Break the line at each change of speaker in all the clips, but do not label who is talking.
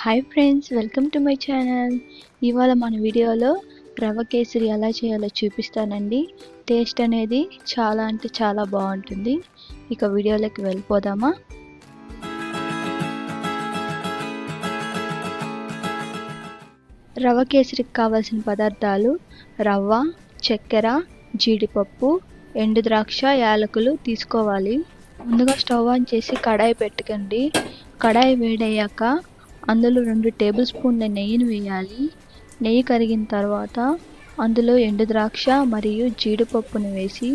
Hi friends welcome to my channel ఇవాళ మన వీడియోలో రవ్వ కేసరి ఎలా చేయాలో చూపిస్తానండి. టేస్ట్ అనేది చాలా అంటే చాలా బాగుంటుంది. ఇక వీడియోలోకి వెళ్ళిపోదామా? రవ్వ కేసరికి కావాల్సిన పదార్థాలు రవ్వ చక్కెర జీడిపప్పు ఎండు ద్రాక్ష యాలకులు తీసుకోవాలి. ముందుగా స్టవ్ ఆన్ చేసి కడాయి పెట్టుకోండి. కడాయి వేడయ్యాక అందులో రెండు టేబుల్ స్పూన్ల నెయ్యిని వేయాలి. నెయ్యి కరిగిన తర్వాత అందులో ఎండు ద్రాక్ష మరియు జీడిపప్పును వేసి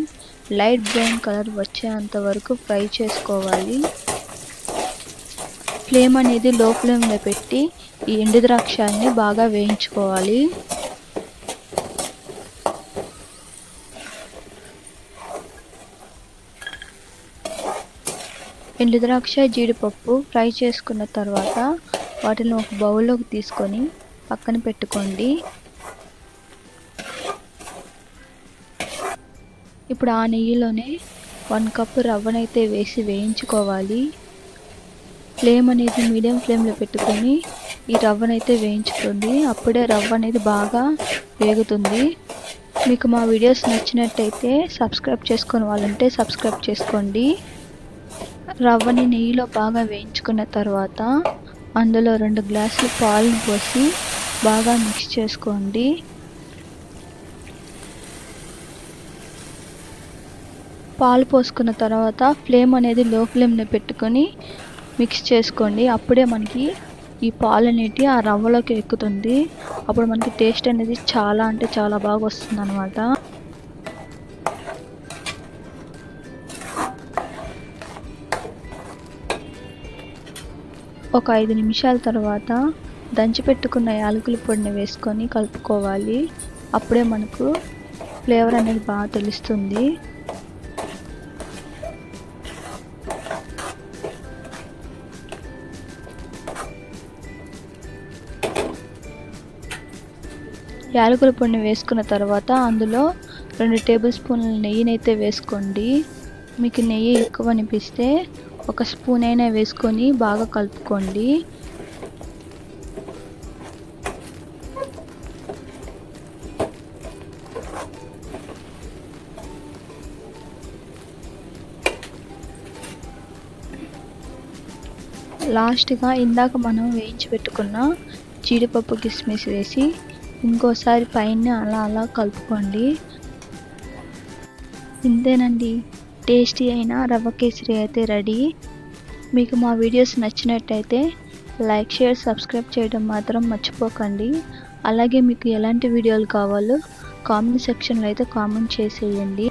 లైట్ బ్రౌన్ కలర్ వచ్చేంత వరకు ఫ్రై చేసుకోవాలి. ఫ్లేమ్ అనేది లో ఫ్లేమ్లో పెట్టి ఈ ఎండు ద్రాక్షల్ని బాగా వేయించుకోవాలి. ఎండు ద్రాక్ష జీడిపప్పు ఫ్రై చేసుకున్న తర్వాత వాటిని ఒక బౌల్లోకి తీసుకొని పక్కన పెట్టుకోండి. ఇప్పుడు ఆ నెయ్యిలోనే వన్ కప్ రవ్వనైతే వేసి వేయించుకోవాలి. ఫ్లేమ్ అనేది మీడియం ఫ్లేమ్లో పెట్టుకొని ఈ రవ్వనైతే వేయించుకోండి. అప్పుడే రవ్వ అనేది బాగా వేగుతుంది. మీకు మా వీడియోస్ నచ్చినట్టయితే సబ్స్క్రైబ్ చేసుకుని వాళ్ళంటే సబ్స్క్రైబ్ చేసుకోండి. రవ్వని నెయ్యిలో బాగా వేయించుకున్న తర్వాత అందులో రెండు గ్లాసులు పాలు పోసి బాగా మిక్స్ చేసుకోండి. పాలు పోసుకున్న తర్వాత ఫ్లేమ్ అనేది లో ఫ్లేమ్లో పెట్టుకొని మిక్స్ చేసుకోండి. అప్పుడే మనకి ఈ పాలు అనేటి ఆ రవ్వలోకి ఎక్కుతుంది. అప్పుడు మనకి టేస్ట్ అనేది చాలా అంటే చాలా బాగా వస్తుంది అనమాట ఒక ఐదు నిమిషాల తర్వాత దంచి పెట్టుకున్న యాలకుల పొడిని వేసుకొని కలుపుకోవాలి. అప్పుడే మనకు ఫ్లేవర్ అనేది బాగా తెలుస్తుంది. యాలకుల పొడిని వేసుకున్న తర్వాత అందులో రెండు టేబుల్ స్పూన్ల నెయ్యినైతే వేసుకోండి. మీకు నెయ్యి ఎక్కువ అనిపిస్తే ఒక స్పూన్ అయినా వేసుకొని బాగా కలుపుకోండి. లాస్ట్గా ఇందాక మనం వేయించి పెట్టుకున్న జీడిపప్పు కిస్మిస్ వేసి ఇంకోసారి పైన అలా అలా కలుపుకోండి. ఇంతేనండి. టేస్టీ అయిన రవ్వ కేసరి అయితే రెడీ. మీకు మా వీడియోస్ నచ్చినట్టయితే లైక్ షేర్ సబ్స్క్రైబ్ చేయడం మాత్రం మర్చిపోకండి. అలాగే మీకు ఎలాంటి వీడియోలు కావాలో కామెంట్ సెక్షన్లో అయితే కామెంట్ చేసేయండి.